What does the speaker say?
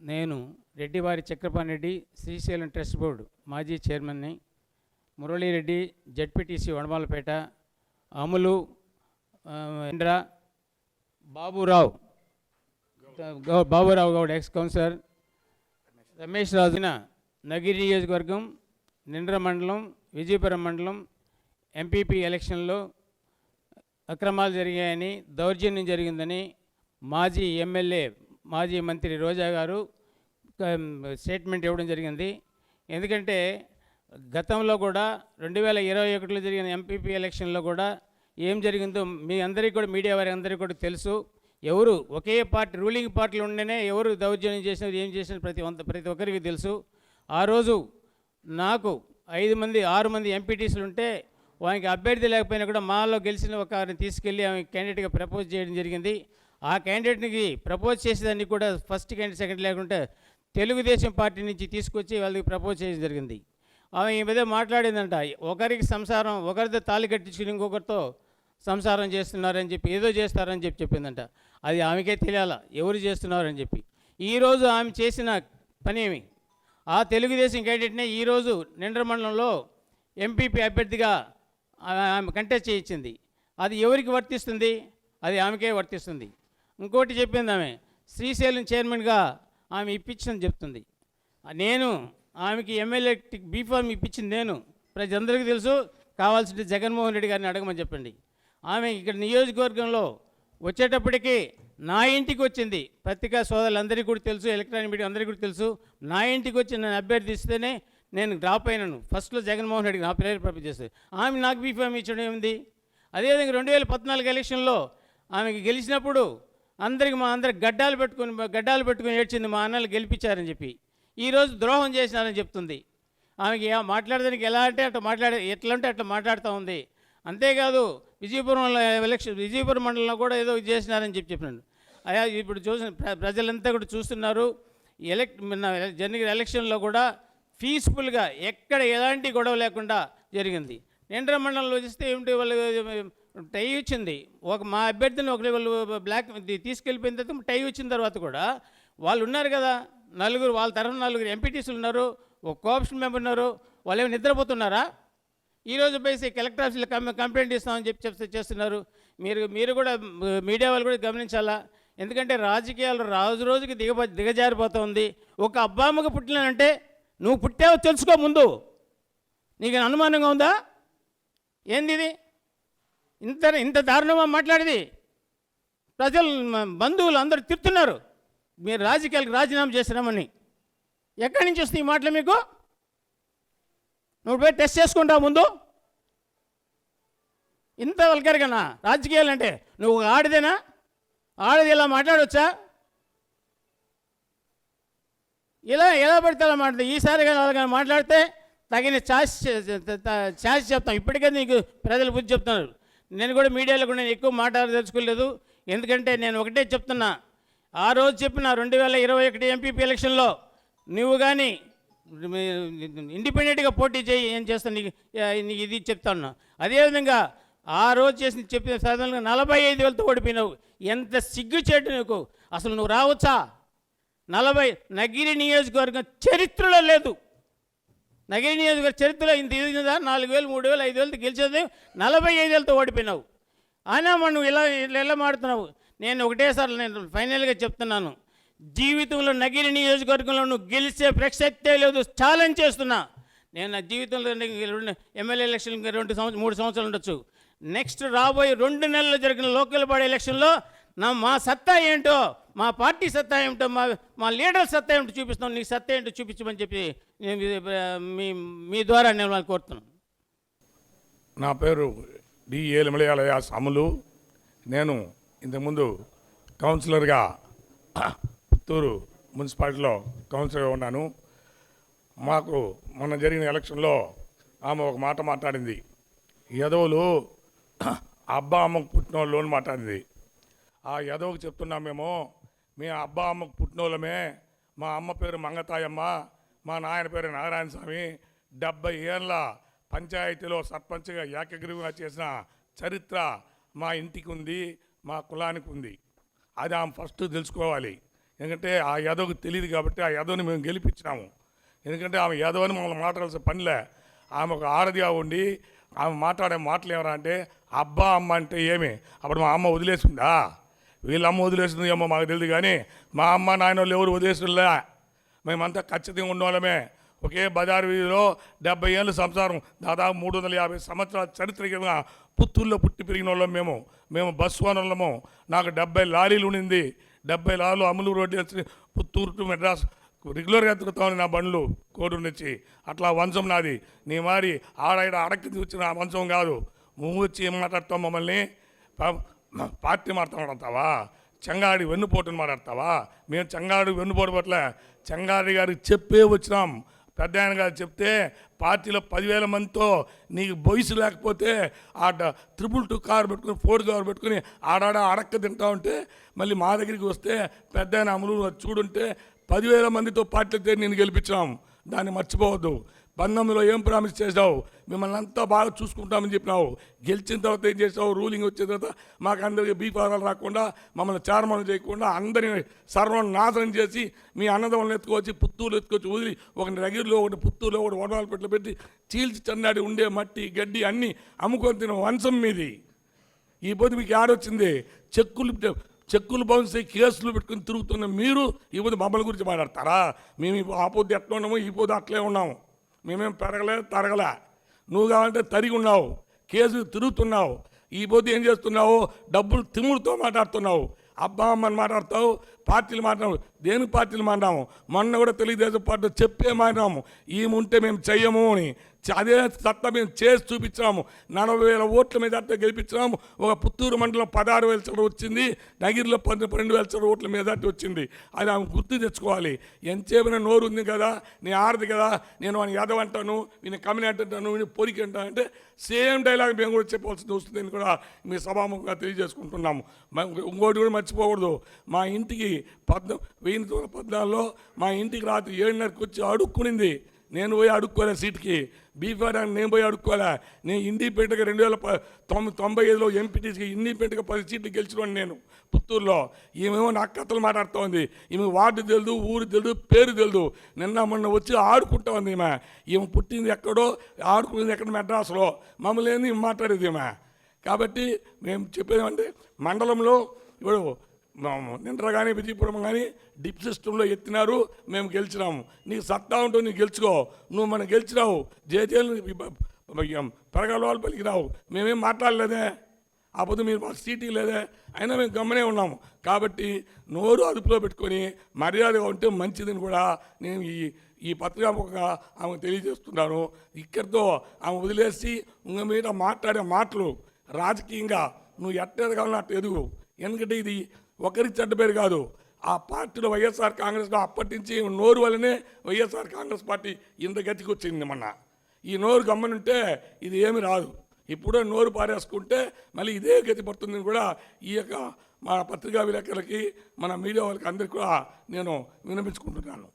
నేను Reddivari Chakrapani Reddy Srisailam trust board మాజీ చైర్మన్ని మురళీరెడ్డి జడ్పీటీసీ వడమాలపేట అమలు ఇంద్ర బాబురావు బాబురావు గౌడ్ ఎక్స్ కౌన్సిలర్ రమేష్ రాజున నగిరి నియోజకవర్గం నిండ్ర మండలం విజయపురం మండలం ఎంపీపీ ఎలక్షన్లో అక్రమాలు జరిగాయని దౌర్జన్యం జరిగిందని మాజీ ఎమ్మెల్యే మాజీ మంత్రి రోజా గారు స్టేట్మెంట్ ఇవ్వడం జరిగింది. ఎందుకంటే గతంలో కూడా రెండు వేల ఇరవై ఒకటిలో జరిగిన ఎంపీపీ ఎలక్షన్లో కూడా ఏం జరిగిందో మీ అందరికీ కూడా మీడియా వారి అందరికీ కూడా తెలుసు. ఎవరు ఒకే పార్టీ రూలింగ్ పార్టీలు ఉండనే ఎవరు దౌర్జన్యం చేసినారు ఏం చేసినది ప్రతి ప్రతి ఒక్కరికి తెలుసు. ఆ రోజు నాకు ఐదు మంది ఆరు మంది ఎంపీటీసులు ఉంటే వానికి అభ్యర్థి లేకపోయినా కూడా మాలో గెలిచిన ఒకరిని తీసుకెళ్ళి ఆమె క్యాండిడేట్గా ప్రపోజ్ చేయడం జరిగింది. ఆ క్యాండిడేట్కి ప్రపోజ్ చేసేదాన్ని కూడా ఫస్ట్ క్యాండిడేట్ సెకండ్ లేకుంటే తెలుగుదేశం పార్టీ నుంచి తీసుకొచ్చి వాళ్ళకి ప్రపోజ్ చేయడం జరిగింది. ఆమె ఈ మీద మాట్లాడిందంట ఒకరికి సంసారం ఒకరితో తాళి కట్టించుకుని ఇంకొకరితో సంసారం చేస్తున్నారని చెప్పి ఏదో చేస్తారని చెప్పి చెప్పిందంట. అది ఆమెకే తెలియాల ఎవరు చేస్తున్నారని చెప్పి. ఈరోజు ఆమె చేసిన పని ఆ తెలుగుదేశం క్యాండిడేట్నే ఈరోజు నిండ్ర మండలంలో ఎంపీపీ అభ్యర్థిగా ఆమె కంటెస్ట్ చేయించింది. అది ఎవరికి వర్తిస్తుంది? అది ఆమెకే వర్తిస్తుంది. ఇంకోటి చెప్పింది ఆమె. శ్రీశైలం చైర్మన్గా ఆమె ఇప్పించిందని చెప్తుంది. నేను ఆమెకి ఎమ్మెల్యే బీఫామ్ ఇప్పించింది నేను. ప్రజలందరికీ తెలుసు. కావాల్సింది జగన్మోహన్ రెడ్డి గారిని అడగమని చెప్పండి. ఆమె ఇక్కడ నియోజకవర్గంలో వచ్చేటప్పటికీ నా ఇంటికి వచ్చింది. పత్రికా సోదరులందరికీ కూడా తెలుసు. ఎలక్ట్రానిక్ మీడియా అందరికీ కూడా తెలుసు. నా ఇంటికి వచ్చి నన్ను అభ్యర్థిస్తేనే నేను డ్రాప్ అయినాను. ఫస్ట్లో జగన్మోహన్ రెడ్డి నా పేరు ప్రపోజ్ చేస్తుంది ఆమె నాకు బీఫామ్ ఇచ్చడం ఏమింది? అదేవిధంగా రెండు వేల పద్నాలుగు ఎలక్షన్లో ఆమెకి గెలిచినప్పుడు అందరికి మా అందరికి గడ్డాలు పెట్టుకుని గడ్డాలు పెట్టుకుని ఏడ్చింది మా అన్నలు గెలిపించారని చెప్పి. ఈరోజు ద్రోహం చేసినారని చెప్తుంది. ఆమెకి మాట్లాడడానికి ఎలా అంటే అట్లా మాట్లాడే ఎట్లా అంటే అట్లా మాట్లాడుతూ ఉంది. అంతేకాదు విజయపురంలో ఎలక్షన్ విజయపురం మండలంలో కూడా ఏదో చేసినారని చెప్పి చెప్పినాడు. అయ్యా ఇప్పుడు చూసిన ప్ర- ప్రజలంతా కూడా చూస్తున్నారు. ఎలక్ జరిగిన ఎలక్షన్లో కూడా పీస్ఫుల్గా ఎక్కడ ఎలాంటి గొడవ లేకుండా జరిగింది. నిండ్ర మండలంలో చూస్తే ఏమిటి వాళ్ళు టై వచ్చింది. ఒక మా అభ్యర్థిని ఒకరి వాళ్ళు బ్లాక్ తీసుకెళ్ళిపోయిన తర్వాత టై వచ్చిన తర్వాత కూడా వాళ్ళు ఉన్నారు కదా నలుగురు వాళ్ళ తరఫున నలుగురు ఎంపీటీసీలు ఉన్నారు ఒక కోఆప్షన్ మెంబర్ ఉన్నారు వాళ్ళు ఏమి నిద్రపోతున్నారా? ఈరోజు పోయి కలెక్టర్ ఆఫీస్లో కం- కంప్లైంట్ ఇస్తామని చెప్పి చెప్తే చేస్తున్నారు. మీరు మీరు కూడా మీడియా వాళ్ళు కూడా గమనించాలా? ఎందుకంటే రాజకీయాలు రోజు రోజుకి దిగ దిగజారిపోతుంది. ఒక అబ్బామ్మకు పుట్టినానంటే నువ్వు పుట్టావో తెలుసుకో ముందు. నీకు అనుమానంగా ఉందా? ఏంది ఇది? ఇంత ఇంత దారుణమా మాట్లాడేది. ప్రజలు బంధువులు అందరూ తిడుతున్నారు. మీరు రాజకీయాలకు రాజీనామా చేసినామని. ఎక్కడి నుంచి వస్తుంది ఈ మాటలు మీకు? నువ్వు పోయి టెస్ట్ చేసుకుంటావు ముందు. ఇంత వల్గర్గానా రాజకీయాలు అంటే నువ్వు ఆడదేనా? ఆడది ఇలా మాట్లాడవచ్చా ఇలా ఎలా పడితే అలా మాట్లాడు ఈసారి కానీ అలాగ మాట్లాడితే తగిన ఛాన్స్ ఛాన్స్ చెప్తాం. ఇప్పటికే నీకు ప్రజలు బుద్ధి చెప్తున్నారు. నేను కూడా మీడియాలో కూడా నేను ఎక్కువ మాట్లాడదలుచుకోలేదు. ఎందుకంటే నేను ఒకటే చెప్తున్నా. ఆ రోజు చెప్పిన రెండు వేల ఇరవై ఒకటి ఎంపీపీ ఎలక్షన్లో నువ్వు కానీ ఇండిపెండెంట్గా పోటీ చేయి ఏం చేస్తాను నీకు నీకు ఇది చెప్తాను అదేవిధంగా ఆ రోజు చేసిన చెప్పిన సాధారణంగా నలభై ఐదు వేలతో ఓడిపోయినావు. ఎంత సిగ్గుచేటు నీకు. అసలు నువ్వు రావచ్చా? నలభై నగిరి నియోజకవర్గం చరిత్రలో లేదు. నగిరి నియోజకవర్గ చరిత్రలో ఇంత ఇది నాలుగు వేలు మూడు వేలు ఐదు వేలతో గెలిచేది నలభై ఐదు వేలతో ఓడిపోయినావు. అయినా మనం ఇలా ఇలా మాడుతున్నావు. నేను ఒకటేసారి నేను ఫైనల్గా చెప్తున్నాను. జీవితంలో నగిరి నియోజకవర్గంలో నువ్వు గెలిచే ప్రసక్తే లేదు. ఛాలెంజ్ చేస్తున్నా. నేను నా జీవితంలో రెండు ఎమ్మెల్యే ఎలక్షన్ ఇంకా రెండు సంవత్సరం మూడు సంవత్సరాలు ఉండొచ్చు. నెక్స్ట్ రాబోయే రెండు నెలల్లో జరిగిన లోకల్ బాడీ ఎలక్షన్లో నా మా సత్తా ఏంటో మా పార్టీ సత్తా ఏమిటో మా మా లీడర్ సత్తా ఏమిటో చూపిస్తాం నీ సత్తా ఏంటో చూపించమని చెప్పి నేను మీ మీ ద్వారా నేను వాళ్ళని కోరుతున్నాను. నా పేరు డి ఏలిమలయాలయ అమలు నేను ఇంతకుముందు కౌన్సిలర్గా పుత్తూరు మున్సిపాలిటీలో కౌన్సిలర్గా ఉన్నాను. మాకు మొన్న జరిగిన ఎలక్షన్లో ఆమె ఒక మాట మాట్లాడింది. యదవులు అబ్బా అమ్మకు పుట్టిన వాళ్ళు మాట్లాడింది. ఆ యదవకు చెప్తున్నాం మేము మీ అబ్బా అమ్మకు పుట్టినోళ్ళమే. మా అమ్మ పేరు మంగతాయమ్మ మా నాయన పేరు నారాయణ స్వామి డెబ్బై ఏళ్ళ పంచాయతీలో సర్పంచ్గా ఏకగ్రీవంగా చేసిన చరిత్ర మా ఇంటికి ఉంది మా కులానికి ఉంది అది ఆమె ఫస్ట్ తెలుసుకోవాలి. ఎందుకంటే ఆ యాదవ్కి తెలియదు కాబట్టి ఆ యాదవ్ని మేము గెలిపించినాము. ఎందుకంటే ఆమె యాదవ్ అని మమ్మల్ని మాట్లాడాల్సిన పనిలే ఆమె ఒక ఆడదిగా ఉండి ఆమె మాట్లాడే మాటలు ఏమరా అంటే అబ్బా అమ్మ అంటే ఏమి? అప్పుడు మా అమ్మ వదిలేసిందా? వీళ్ళమ్మ వదిలేసింది అమ్మ మాకు తెలియదు కానీ మా అమ్మ నాయన వాళ్ళు ఎవరు వదిలేసిందిలే మేమంతా ఖచ్చితంగా ఉన్నవాళ్ళమే ఒకే బజార్ వీధిలో డెబ్బై ఏళ్ళు సంసారం దాదాపు మూడు వందల యాభై సంవత్సరాల చరిత్ర పుత్తూరులో పుట్టి పెరిగిన వాళ్ళం మేము. మేము బస్సు ఓనర్లము. నాకు డెబ్బై లారీలు ఉండింది. డెబ్బై లారీలు అమలు రోడ్డు వచ్చి పుత్తూరు టు మెడ్రాస్ రెగ్యులర్గా తిరుగుతామని నా బండ్లు కోడూరు నుంచి. అట్లా వంశం నాది. నీ మారి ఆడ అడక్కి వచ్చిన వంశం కాదు. నువ్వు వచ్చి ఏం మాట్లాడతావు మమ్మల్ని? పా- పార్టీ మాట్లాడతావా? చెంగాడి వెన్నుపోటుని మాట్లాడతావా? మేము చెంగాడి వెన్నుపోటు పట్ల చెంగాడి గారికి చెప్పే వచ్చినాం. పెద్ద ఆయన గారు చెప్తే పార్టీలో పదివేల మందితో నీకు వయసు లేకపోతే ఆ త్రిపుల్ టూ కారు పెట్టుకుని ఫోర్ కార్ పెట్టుకుని ఆడాడ అడక్క తింటా ఉంటే మళ్ళీ మా దగ్గరికి వస్తే పెద్ద ఆయన అమలు చూడుంటే పదివేల మందితో పార్టీలతో నేను గెలిపించాం దాన్ని మర్చిపోవద్దు. పంతొమ్మిదిలో ఏం ప్రామిస్ చేసావు మిమ్మల్ని అంతా బాగా చూసుకుంటామని చెప్పినావు. గెలిచిన తర్వాత ఏం చేసావు రూలింగ్ వచ్చిన తర్వాత మాకు అందరికీ బీఫారాలు రాకుండా మమ్మల్ని చారమణం చేయకుండా అందరిని సర్వం నాశనం చేసి మీ అన్నదమ్మలను ఎత్తుకొచ్చి పుత్తూరు ఎత్తుకొచ్చి వదిలి ఒకటి రగిరిలో ఒకటి పుత్తూరులో ఒకటి వడవాలపెట్లు పెట్టి చీల్చి చన్నాడి ఉండే మట్టి గడ్డి అన్నీ అమ్ముకొని తిన వంశం మీది. ఈ పొద్దు మీకు ఆడొచ్చింది చెక్కులు చెక్కులు బౌన్స్ అయ్యి కేసులు పెట్టుకుని తిరుగుతున్న మీరు ఈ పొద్దు మమ్మల్ని గురించి మాట్లాడతారా? మేము ఈ ఆ పొద్దు ఎట్లా ఉన్నాము ఈ పొద్దు అట్లే ఉన్నాము. మేమేం పెరగలే తరగలే. నువ్వు కావాలంటే తరిగి ఉన్నావు కేసు తిరుగుతున్నావు ఈ పొద్దు ఏం చేస్తున్నావు? డబ్బులు తిమ్ముడుతో మాట్లాడుతున్నావు. అబ్బా అమ్మని మాట్లాడతావు పార్టీలు మాట్లాడు దేని పార్టీలు మాట్లాము మొన్న కూడా తెలుగుదేశం పార్టీ చెప్పే మాట్లాము ఏముంటే మేము చెయ్యము అని. చ- అదే సత్తా మేము చేసి చూపించాము నలభై వేల ఓట్ల మీద అట్లా గెలిపించాము ఒక పుత్తూరు మండలం పదహారు వేల చోట వచ్చింది. నగిరిలో పది పన్నెండు వేల చోట ఓట్ల మీద అట్లా వచ్చింది. అది ఆమె గుర్తు తెచ్చుకోవాలి. ఎంతసేపు నోరు ఉంది కదా నీ ఆడది కదా నేను వాని యాదవ్ అంటాను వీని కమిని అంటాను నేను పొరికి అంటాను అంటే సేమ్ డైలాగ్ మేము కూడా చెప్పవలసింది వస్తుందని కూడా మీ సభాముఖంగా తెలియజేసుకుంటున్నాము. ఇంకోటి కూడా మర్చిపోకూడదు. మా ఇంటికి పద్మ వెయ్యి తొమ్మిది పద్నాలుగులో మా ఇంటికి రాత్రి ఏడున్నరకు వచ్చి అడుక్కునింది. నేను పోయి అడుక్కోలే సీట్కి. బీఫార్ అని నేను పోయి అడుక్కోలే. నేను ఇండిపెండెంట్గా రెండు వేల తొంభై తొంభై ఐదులో ఎంపీటీసీకి ఇండిపెండెంట్గా పది సీట్లు గెలిచినాను నేను పుత్తూరులో. ఈమెమో నా కథలు మాట్లాడుతూ ఉంది ఈమె వార్డు తెలియదు ఊరు తెలియదు పేరు తెలియదు నిన్న మొన్న వచ్చి ఆడుకుంటా ఉంది ఈమె. ఈమె పుట్టింది ఎక్కడో ఆడుకునేది ఎక్కడ మెడ్రాస్లో. మమ్మల్ని ఏంది మాట్లాడేది ఈమె? కాబట్టి మేము చెప్పేదేమంటే మండలంలో ఇప్పుడు నిండ్రగాని విజయపురం కానీ డిప్ సిస్టంలో ఎత్తినారు మేము గెలిచినాము. నీకు సత్తా ఉంటూ నీకు గెలుచుకో. నువ్వు మనం గెలిచినావు. జేజేలు పెరగలవాళ్ళు పలికినావు. మేమేం మాట్లాడలేదే? ఆ పొద్దు మీరు మాకు సీటీ లేదే అయినా మేము గమ్మనే ఉన్నాము. కాబట్టి నోరు అదుపులో పెట్టుకొని మర్యాదగా ఉంటే మంచిదని కూడా నేను ఈ ఈ పత్రికాముఖంగా ఆమె తెలియజేస్తున్నాను. ఇక్కడితో ఆమె వదిలేసి ఇంక మీద మాట్లాడే మాటలు రాజకీయంగా నువ్వు ఎట్టేది కావాలో అట్ట ఎదుగు ఎందుకంటే ఇది ఒకరికి చెడ్డ పేరు కాదు. ఆ పార్టీలో వైఎస్ఆర్ కాంగ్రెస్లో అప్పటి నుంచి నోరు వల్లనే వైఎస్ఆర్ కాంగ్రెస్ పార్టీ ఇంత గతికి వచ్చింది మొన్న. ఈ నోరు గమ్మనుంటే ఇది ఏమి రాదు. ఇప్పుడే నోరు పారేసుకుంటే మళ్ళీ ఇదే గతి పడుతుందని కూడా ఈ యొక్క మా పత్రికా విలేకరులకి మన మీడియా వాళ్ళకి అందరికీ కూడా నేను వినిపించుకుంటున్నాను.